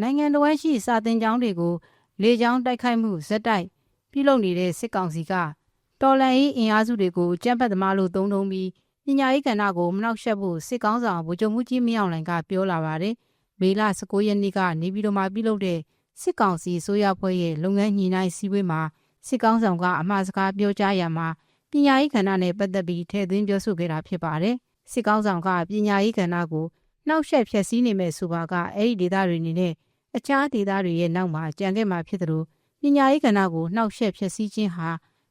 နိုင်ငံတော်ဝန်ရှိစာတင်ကျောင်းတွေကိုလေကြောင်းတိုက်ခိုက်မှုဇက်တိုက်ပြုလုပ်နေတဲ့စစ်ကောင်စီကတော်လန်ရေးအင်အားစုတွေကိုကြမ်းဖက်သမားလို့သုံးနှုံပြီးပညာရေးကဏ္ဍကိုမနှောက်ယှက်ဖို့စစ်ကောင်းဆောင်ဗိုလ်ချုပ်မှုကြီးမင်းအောင်လှိုင်ကပြောလာပါတယ်။မေလ19ရက်နေ့ကနေပြည်တော်မှာပြုလုပ်တဲ့စစ်ကောင်စီဆိုရဖွဲ့ရဲ့လုပ်ငန်းညှိနှိုင်းစည်းဝေးမှာစစ်ကောင်းဆောင်ကအမှားစကားပြောကြားရမှာပညာရေးကဏ္ဍနဲ့ပတ်သက်ပြီးထည့်သွင်းပြောဆိုခဲ့တာဖြစ်ပါတယ်။စစ်ကောင်းဆောင်ကပညာရေးကဏ္ဍကို နှောက်ယှက်ဖျက်ဆီးနေမဲ့ဆိုပါကအဲ့ဒီဒေသတွေအနေနဲ့အခြားဒေသတွေရဲ့နောက်မှာကြံခဲ့မှာဖြစ်တယ်လို့ပညာရေးကဏ္ဍကိုနှောက်ယှက်ဖျက်ဆီးခြင်းဟာ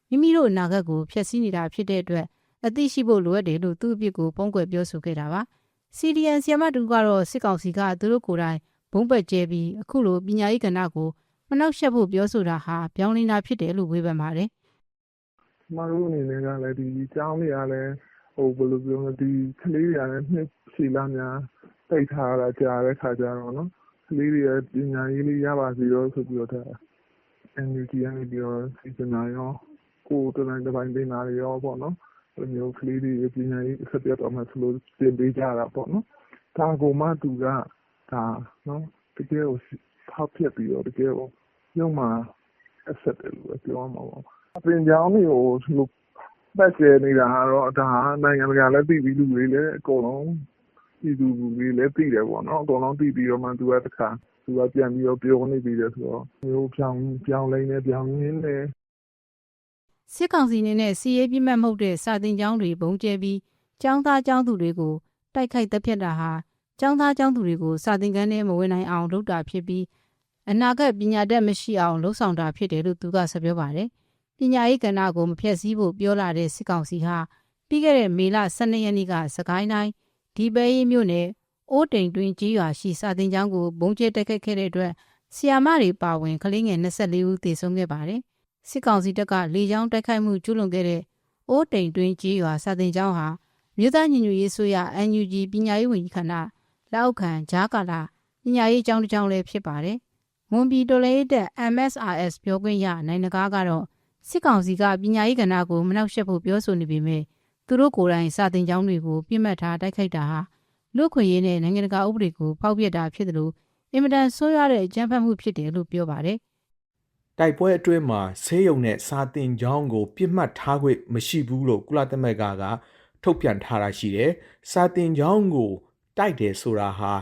မိမိတို့အနာဂတ်ကိုဖျက်ဆီးနေတာဖြစ်တဲ့အတွက်အသိရှိဖို့လိုအပ်တယ်လို့သူ့အပြစ်ကိုပုံကွယ်ပြောဆိုခဲ့တာပါ။ CDN ဆီယမတူကတော့စစ်ကောင်စီကသူတို့ကိုယ်တိုင်ဘုံပက်ကျဲပြီးအခုလိုပညာရေးကဏ္ဍကိုမနှောက်ယှက်ဖို့ပြောဆိုတာဟာပြောင်းလဲတာဖြစ်တယ်လို့ဝေဖန်ပါတယ်ကျမတို့အနေနဲ့ကလည်းဒီကျောင်းတွေကလည်း ဟိုဘယ်လိုပြောမလဲဒီကလေးတွေကလည်းနှစ်ရှည်လာများတိတ်ထားတာကြာတဲ့ခါကျတော့နော်ကလေးတွေရဲ့ပညာရေးလေးရပါစေတော့ဆိုပြီးတော့ဒါ NUG ကနေပြီးတော့စီစဉ်တာရောကိုယ်တိုင်တစ်ပိုင်းတင်တာတွေရောပေါ့နော်ဒီမျိုးကလေးတွေပညာရေးဆက်ပြတ်တော့မှဆိုလို့ပြင်ပေးကြတာပေါ့နော်ဒါကိုမှသူကဒါနော်တကယ်ကိုဖောက်ဖြစ်ပြီးတော့တကယ်ကိုရုံမှာအဆက်တယ်လို့ပြောရမှာပေါ့အပင်ကြောင်းတွေကိုလို့ ပတ်ကျဲနေတာကတော့ဒါနိုင်ငံတကာလည်းသိပြီးလူတွေလည်းအကုန်လုံးပြည်သူတွေလည်းသိတယ်ပေါ့နော်အကုန်လုံးသိပြီးတော့မှသူကတခါသူကပြန်ပြီးတော့ပြောနေပြီးတယ်ဆိုတော့မျိုးပြောင်းပြောင်းလဲနေပြောင်းရင်းနေစစ်ကောင်စီအနေနဲ့စီရေးပြစ်မှတ်မဟုတ်တဲ့စာတင်ကျောင်းတွေဘုံကျဲပြီးကျောင်းသားကျောင်းသူတွေကိုတိုက်ခိုက်တပ်ဖြတ်တာဟာကျောင်းသားကျောင်းသူတွေကိုစာတင်ကန်းထဲမဝင်နိုင်အောင်လုပ်တာဖြစ်ပြီးအနာဂတ်ပညာတတ်မရှိအောင်လှုံ့ဆော်တာဖြစ်တယ်လို့သူကဆက်ပြောပါတယ်။ ပညာရေးကဏ္ဍကိုမဖျက်ဆီးဖို့ပြောလာတဲ့စစ်ကောင်စီဟာပြီးခဲ့တဲ့မေလ12ရက်နေ့ကစကိုင်းတိုင်းဒီပဲရီမြို့နယ်အိုးတိမ်တွင်ကြီးရွာရှိစာတင်ကျောင်းကိုဘုံကျဲတိုက်ခိုက်ခဲ့တဲ့အတွက်ဆီယာမတွေပါဝင်ကလေးငယ်24ဦးသေဆုံးခဲ့ပါတယ်။စစ်ကောင်စီတပ်ကလေကြောင်းတိုက်ခိုက်မှုကျူးလွန်ခဲ့တဲ့အိုးတိမ်တွင်ကြီးရွာစာတင်ကျောင်းဟာမြို့သားညီညွတ်ရေးဆိုရ NUG ပညာရေးဝန်ကြီးခန္ဓာလက်အောက်ခံဂျာကာလာပညာရေးကျောင်းတစ်ကျောင်းလည်းဖြစ်ပါတယ်။မွန်ပြည်တော်လေးတက် MSRS ပြောခွင့်ရနိုင်နဂါကတော့ စစ်ကောင်စီကပညာရေးကဏ္ဍကိုမနှောက်ယှက်ဖို့ပြောဆိုနေပေမဲ့သူတို့ကိုယ်တိုင်စာတင်ကျောင်းတွေကိုပြစ်မှတ်ထားတိုက်ခိုက်တာဟာလူခွင့်ရေးနဲ့နိုင်ငံတကာဥပဒေကိုဖောက်ပြတာဖြစ်တယ်လို့အင်မတန်ဆိုးရွားတဲ့အကြမ်းဖက်မှုဖြစ်တယ်လို့ပြောပါတယ်တိုက်ပွဲအတွင်းမှာဆေးရုံနဲ့စာတင်ကျောင်းကိုပြစ်မှတ်ထားခွင့်မရှိဘူးလို့ကုလသမဂ္ဂကထုတ်ပြန်ထားတာရှိတယ်။စာတင်ကျောင်းကိုတိုက်တယ်ဆိုတာဟာ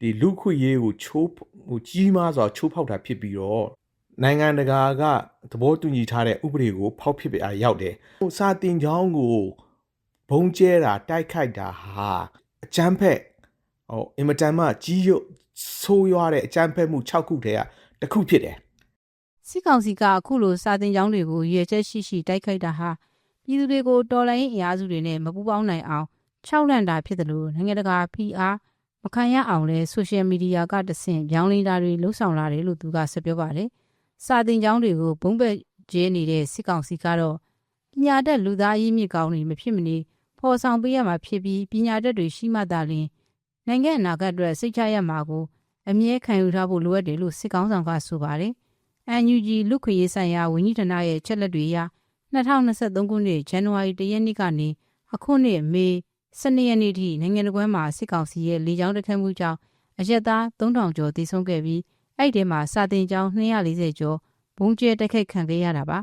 ဒီလူခွေရေးကိုချိုးဟိုကြီးမားစွာချိုးဖောက်တာဖြစ်ပြီးတော့ နိုင်ငံတကာကသဘောတူညီထားတဲ့ဥပဒေကို ဖောက်ဖြစ်ပြအားရောက်တယ်။ဟိုစာတင်ကျောင်းကိုဘုံကျဲတာတိုက်ခိုက်တာဟာအကြမ်းဖက်ဟိုအင်မတန်မှကြီးရွဆိုးရွားတဲ့အကြမ်းဖက်မှု6ခုတည်းကတစ်ခုဖြစ်တယ်စစ်ကောင်စီကအခုလိုစာတင်ကျောင်းတွေကိုရည်ရွယ်ချက်ရှိရှိတိုက်ခိုက်တာဟာပြည်သူတွေကိုတော်လှန်ရေးအင်အားစုတွေနဲ့မပူးပေါင်းနိုင်အောင်ခြောက်လန့်တာဖြစ်တယ်လို့နိုင်ငံတကာ PR မခံရအောင်လဲဆိုရှယ်မီဒီယာကတဆင့်ပြောင်းလဲတာတွေလှုံ့ဆော်လာတယ်လို့သူကဆက်ပြောပါတယ်။ စာတင်ကျောင်းတွေကိုဘုံဘက်ကျဲနေတဲ့စစ်ကောင်စီကတော့ပညာတတ်လူသားအရေးမြစ်ကောင်းတွေမဖြစ်မနေဖော်ဆောင်ပေးရမှာဖြစ်ပြီးပညာတတ်တွေရှိမှသာလျှင်နိုင်ငံအနာဂတ်အတွက်စိတ်ချရမှာကိုအမြဲခံယူထားဖို့လိုအပ်တယ်လို့စစ်ကောင်ဆောင်ကဆိုပါတယ်။ NUG လူခွေရေးဆိုင်ရာဝန်ကြီးဌာနရဲ့ချက်လက်တွေအရ2023ခုနှစ်ဇန်နဝါရီလရက်နေ့ကနေအခုနှစ်မေ12ရက်နေ့ထိနိုင်ငံတော်ကွမ်းမှာစစ်ကောင်စီရဲ့လေကြောင်းတိုက်ခိုက်မှုကြောင့်အရက်သား3000ကျော်သေဆုံးခဲ့ပြီး အဲ့ဒီထဲမှာစာတင်ကျောင်း240ကျော်ဘုံကျဲတိုက်ခိုက်ခံခဲ့ရတာပါ